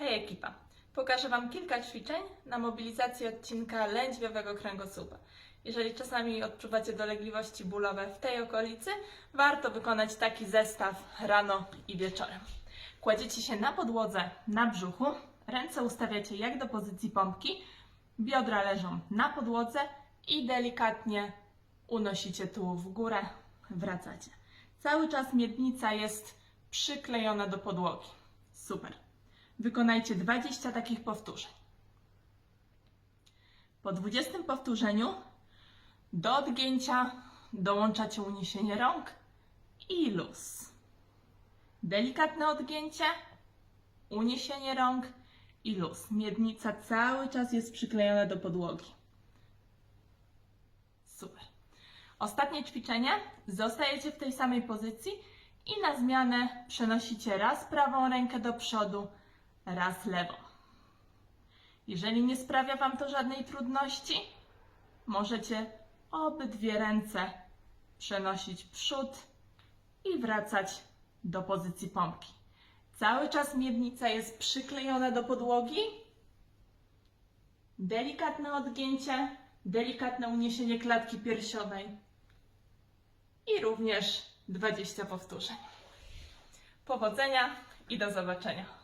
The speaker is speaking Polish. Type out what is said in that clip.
Hej ekipa! Pokażę Wam kilka ćwiczeń na mobilizację odcinka lędźwiowego kręgosłupa. Jeżeli czasami odczuwacie dolegliwości bólowe w tej okolicy, warto wykonać taki zestaw rano i wieczorem. Kładziecie się na podłodze, na brzuchu, ręce ustawiacie jak do pozycji pompki, biodra leżą na podłodze i delikatnie unosicie tułów w górę, wracacie. Cały czas miednica jest przyklejona do podłogi. Super. Wykonajcie 20 takich powtórzeń. Po 20 powtórzeniu do odgięcia dołączacie uniesienie rąk i luz. Delikatne odgięcie, uniesienie rąk i luz. Miednica cały czas jest przyklejona do podłogi. Super. Ostatnie ćwiczenie. Zostajecie w tej samej pozycji i na zmianę przenosicie raz prawą rękę do przodu, raz lewą. Jeżeli nie sprawia Wam to żadnej trudności, możecie obydwie ręce przenosić przód i wracać do pozycji pompki. Cały czas miednica jest przyklejona do podłogi. Delikatne odgięcie, delikatne uniesienie klatki piersiowej i również 20 powtórzeń. Powodzenia i do zobaczenia.